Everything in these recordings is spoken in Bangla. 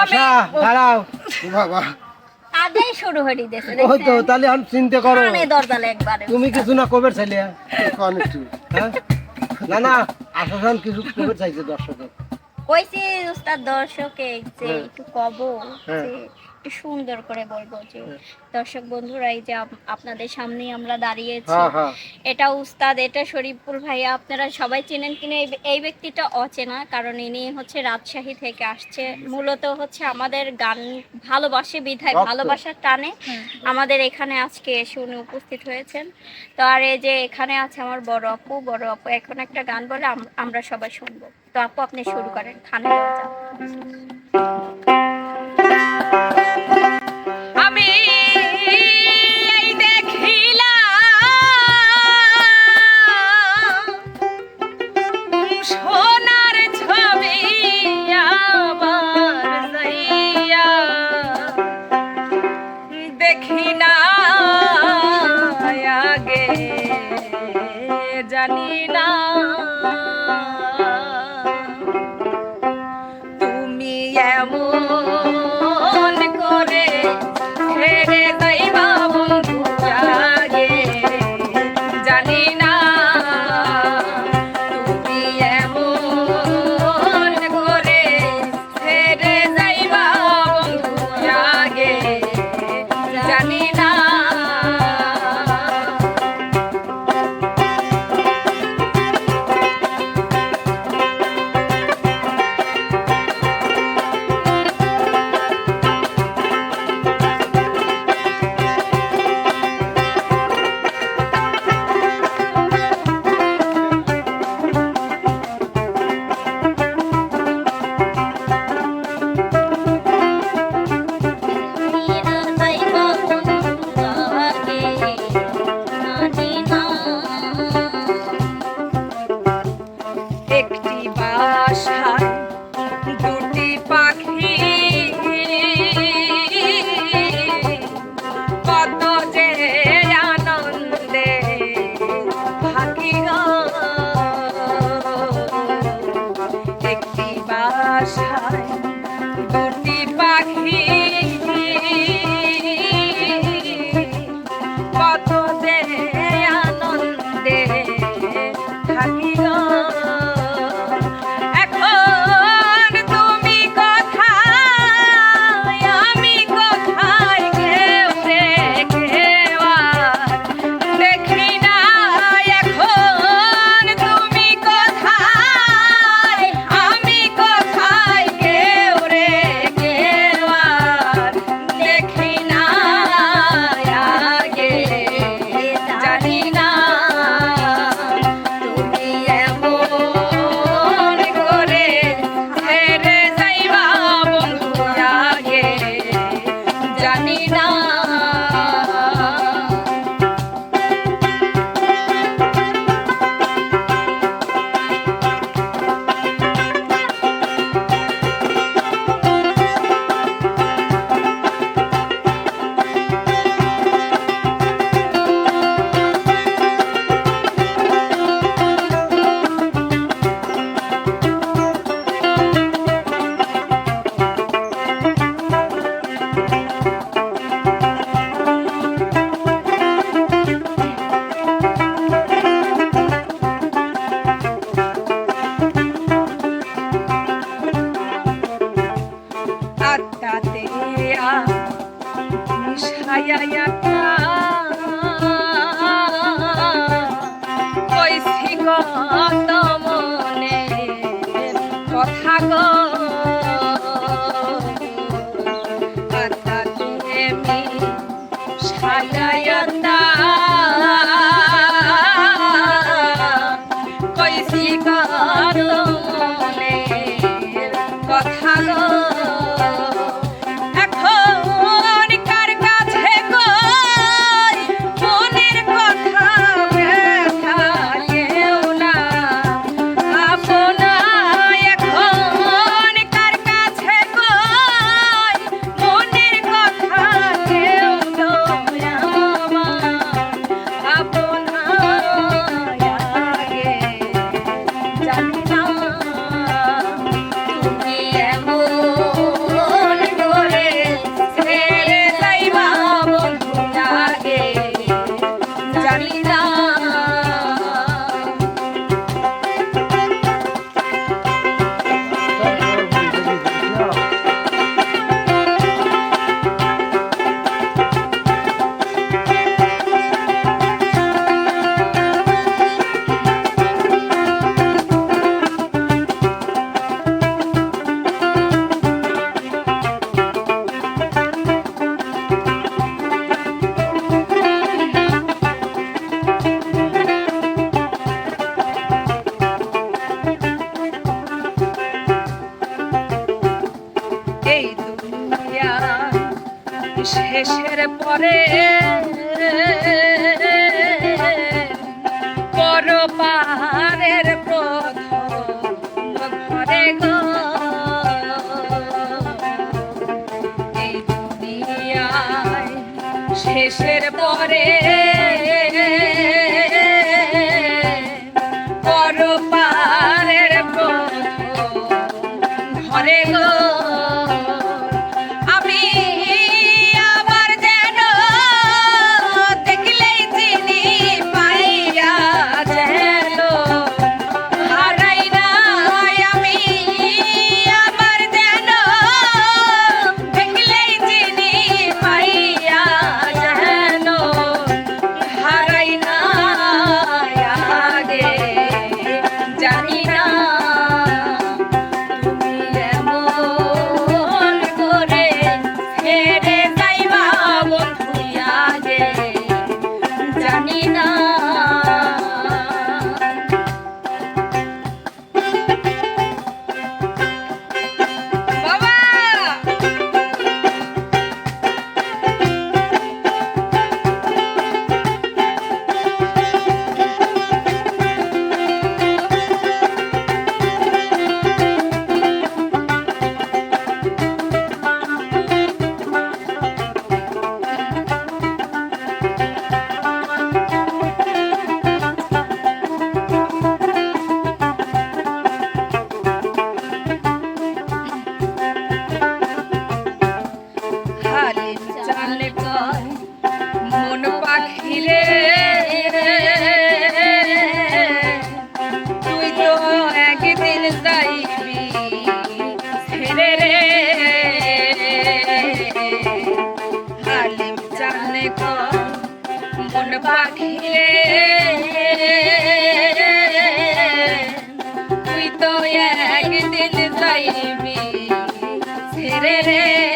আমি আশা দাঁড়াও বাবা। আজই শুরু হয়ে দিয়েছে ওই তো তাহলে আমি চিন্তা করো। দরজালে একবারে। তুমি কিছু না কবে চাইলে কন একটু। হ্যাঁ? না না আশাসান কিছু কবে চাইছে দর্শকে কইছি উস্তাদ দর্শকে যে। একটু কব হ্যাঁ। একটু সুন্দর করে বলব যে দর্শক বন্ধুরা এই যে আপনাদের সামনেই আমরা দাঁড়িয়েছি। হ্যাঁ হ্যাঁ। এটা উস্তাদ এটা শরীফপুর ভাইয়া আপনারা সবাই চেনেন কিনা? এই- ব্যক্তিটা অচেনা কারণ ইনি হচ্ছে রাজশাহী থেকে আসছে। মূলত হচ্ছে আমাদের গান ভালোবাসে বিধায় ভালোবাসার টানে আমাদের এখানে আজকে এসে উনি উপস্থিত হয়েছেন। তো আর এই যে এখানে আছে আমার বড় আপু বড় আপু এখন একটা গান বলে আমরা সবাই শুনব। তো আপু আপনি শুরু করেন খানে দরজা শেষের পরে পরপারের প্রথম ঘরে গো শেষের পরে মন পাখিরে। তুই তো একদিন যাইবি ছেড়ে রে।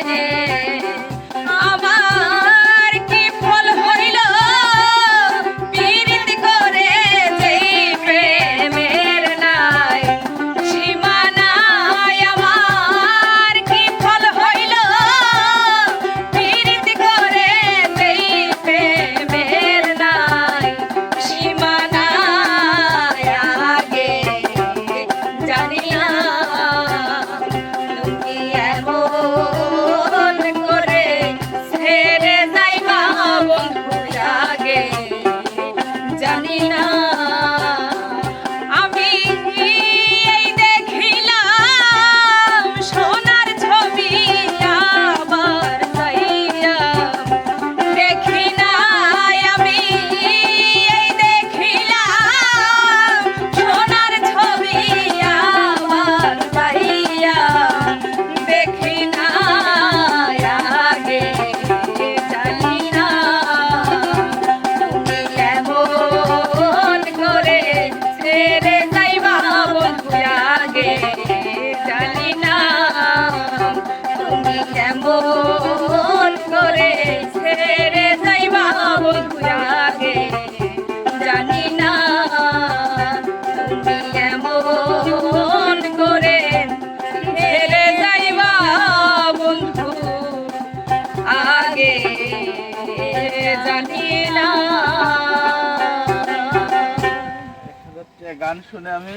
কেমন করে ছেড়ে যাইবা বন্ধু আগে। জানি না তুমি করে ছেড়ে যাইবা বন্ধু আগে। জানি না। গান শুনে আমি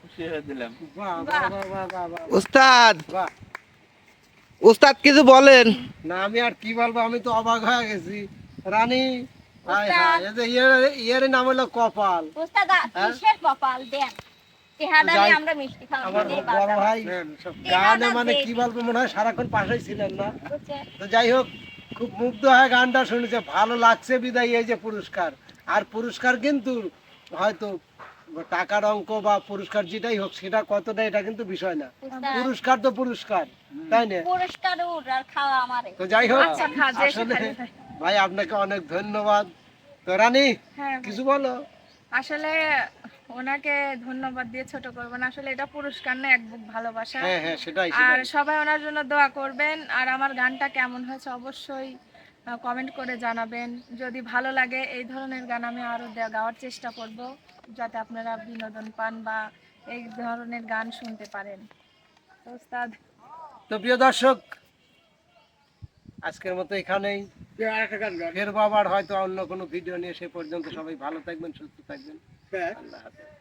খুশি হয়ে দিলাম। বাহ, বাহ, বাহ, বাহ, বাহ, বাহ, উস্তাদ! বাহ। উস্তাদ কিছু বলেন। না আমি আর কি বলব আমি তো অবাক হয়ে গেছি। রানী হায়। হায়, এই যে ইয়ের ইয়ের নাম হলো কপাল। উস্তাদ? কিসের কপাল? দেন। চেহারা যাই- আমরা মিষ্টি আমার বড় ভাই গানে মানে কি বলব মনে হয় সারাক্ষণ পাশেই ছিলেন না। তো যাই হোক খুব মুগ্ধ হয়ে গানটা শুনেছে। ভালো লাগছে বিদায় এই যে পুরস্কার। আর পুরস্কার কিন্তু হয়তো টাকার অঙ্ক বা পুরস্কার যেটাই হোক সেটা কতটা এটা কিন্তু বিষয় না। পুরস্কার। তো পুরস্কার তাই না? পুরস্কার আর খাওয়া আমারে। তো যাই হোক আচ্ছা, আসলে ভাই আপনাকে অনেক ধন্যবাদ। তো রানী হ্যাঁ কিছু বলো? আসলে ওনাকে ধন্যবাদ দিয়ে ছোট করবেন আসলে এটা পুরস্কার না এক বুক ভালোবাসা। হ্যাঁ হ্যাঁ সেটাই। আর সবাই ওনার জন্য দোয়া করবেন। আর আমার গানটা কেমন হয়েছে অবশ্যই কমেন্ট করে জানাবেন। যদি ভালো লাগে এই ধরনের গান আমি আরও গাওয়ার চেষ্টা করব যাতে আপনারা বিনোদন পান বা এই ধরনের গান শুনতে পারেন। তো উস্তাদ তো প্রিয় দর্শক আজকের মতো এখানেই। ফেরবো আবার হয়তো অন্য কোনো ভিডিও নিয়ে। সে পর্যন্ত সবাই ভালো থাকবেন সুস্থ থাকবেন। আল্লাহ হাফেজ।